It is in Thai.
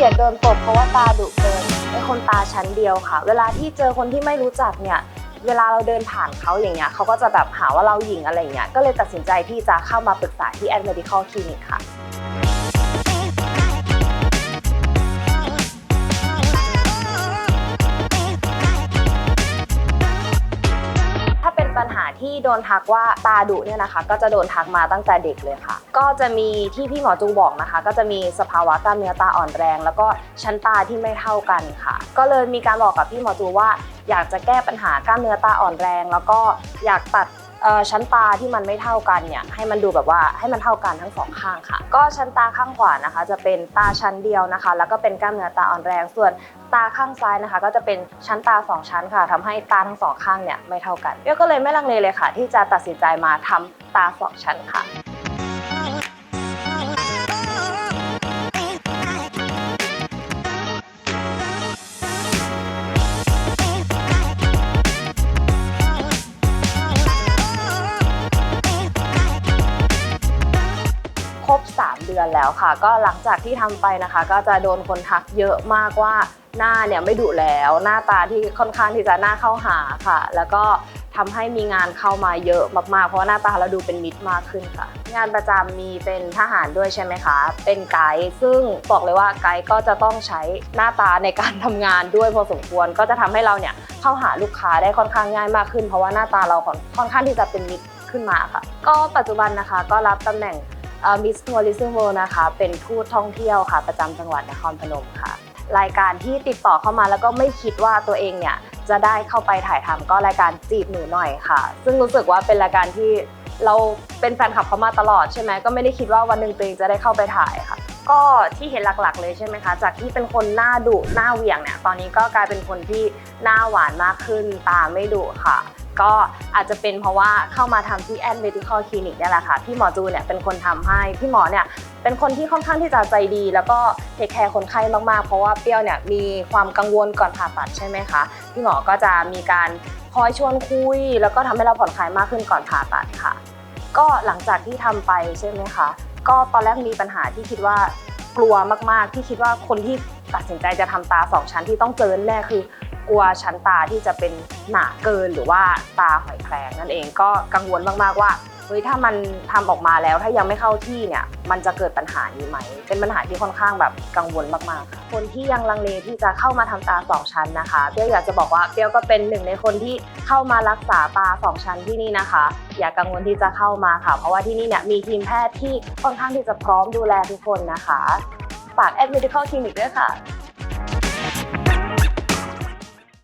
ฉียดโดนตบเพราะว่าตาดุเกินเป็นคนตาชั้นเดียวค่ะ เวลาที่เจอคนที่ไม่รู้จักเนี่ยเวลาเราเดินผ่านเขาอย่างเงี้ยเขาก็จะแบบหาว่าเราหญิงอะไรเงี้ยก็เลยตัดสินใจที่จะเข้ามาปรึกษาที่แอด medical clinic ค่ะ ที่โดนทักว่าตาดุเนี่ยนะคะ ก็จะโดนทักมาตั้งแต่เด็กเลยค่ะ ก็จะมีที่พี่หมอจูบอกนะคะ ก็จะมีสภาวะกล้ามเนื้อตาอ่อนแรง แล้วก็ชั้นตาที่ไม่เท่ากันค่ะ ก็เลยมีการบอกกับพี่หมอจูว่า อยากจะแก้ปัญหากล้ามเนื้อตาอ่อนแรง แล้วก็อยากตัด ชั้นตาที่มันไม่เท่ากันเนี่ยให้มันดูแบบว่าให้มันเท่ากันทั้งสองข้างค่ะ ก็ชั้นตาข้างขวานะคะ จะเป็นตาชั้นเดียวนะคะ แล้วก็เป็นกล้ามเนื้อตาอ่อนแรง ส่วนตาข้างซ้ายนะคะ ก็จะเป็นชั้นตาสองชั้นค่ะทำให้ตาทั้งสองข้างเนี่ยไม่เท่ากันเบี้ก็เลยไม่ลังเลเลยค่ะ ที่จะตัดสินใจมาทำตาสองชั้นค่ะ อนแล้วค่ะ ก็หลังจากที่ทำไปนะคะ ก็จะโดนคนทักเยอะมากว่าหน้าเนี่ยไม่ดุแล้ว หน้าตาที่ค่อนข้างที่จะหน้าเข้าหาค่ะ แล้วก็ทำให้มีงานเข้ามาเยอะมากๆ เพราะว่าหน้าตาเราดูเป็นมิตรมากขึ้นค่ะ งานประจำมีเป็นทหารด้วยใช่ไหมคะ เป็นไกด์ซึ่งบอกเลยว่าไกด์ก็จะต้องใช้หน้าตาในการทำงานด้วยพอสมควร ก็จะทำให้เราเนี่ยเข้าหาลูกค้าได้ค่อนข้างง่ายมากขึ้น เพราะว่าหน้าตาเราค่อนข้างที่จะเป็นมิตรขึ้นมาค่ะ ก็ปัจจุบันนะคะก็รับตำแหน่ง มิสทัวริซึมเวิลด์นะคะ เป็นทูตท่องเที่ยวค่ะ ประจำจังหวัดนครพนมค่ะ รายการที่ติดต่อเข้ามาแล้วก็ไม่คิดว่าตัวเองเนี่ยจะได้เข้าไปถ่ายทำก็รายการจีบหนูหน่อยค่ะ ซึ่งรู้สึกว่าเป็นรายการที่เราเป็นแฟนคลับเขามาตลอดใช่ไหมก็ไม่ได้คิดว่าวันหนึ่งตัวเองจะได้เข้าไปถ่ายค่ะ ก็ที่เห็นหลักๆ เลยใช่ไหมคะ จากที่เป็นคนหน้าดุหน้าเหวี่ยงเนี่ยตอนนี้ก็กลายเป็นคนที่หน้าหวานมากขึ้นตาไม่ดุค่ะ ก็อาจจะเป็นเพราะว่าเข้ามาทำที่แอน medical clinic เนี่แหละค่ะ พี่หมอจูเนี่ยเป็นคนทำให้ พี่หมอเนี่ยเป็นคนที่ค่อนข้างที่จะใจดี แล้วก็เทคแคร์คนไข้มากๆ เพราะว่าเปรี้ยวเนี่ยมีความกังวลก่อนผ่าตัดใช่ไหมคะ พี่หมอก็จะมีการคอยชวนคุย แล้วก็ทำให้เราผ่อนคลายมากขึ้นก่อนผ่าตัดค่ะ ก็หลังจากที่ทำไปใช่ไหมคะ ก็ตอนแรกมีปัญหาที่คิดว่ากลัวมากๆ ที่คิดว่าคนที่ตัดสินใจจะทำตาสองชั้นที่ต้องเจอแน่คือ กลัวชั้นตาที่จะเป็นหนาเกินหรือว่าตาหอยแครงนั่นเองก็กังวลมากๆว่าเฮ้ยถ้ามันทำออกมาแล้วถ้ายังไม่เข้าที่เนี่ยมันจะเกิดปัญหานี้ไหม เป็นปัญหาที่ค่อนข้างแบบกังวลมากๆค่ะคนที่ยังลังเลที่จะเข้ามาทำตาสองชั้นนะคะเปียวอยากจะบอกว่าเปียวก็เป็นหนึ่งในคนที่เข้ามารักษาตาสองชั้นที่นี่นะคะ อย่ากังวลที่จะเข้ามาค่ะ เพราะว่าที่นี่เนี่ยมีทีมแพทย์ที่ค่อนข้างที่จะพร้อมดูแลทุกคนนะคะฝากแอด medical clinic ด้วยค่ะ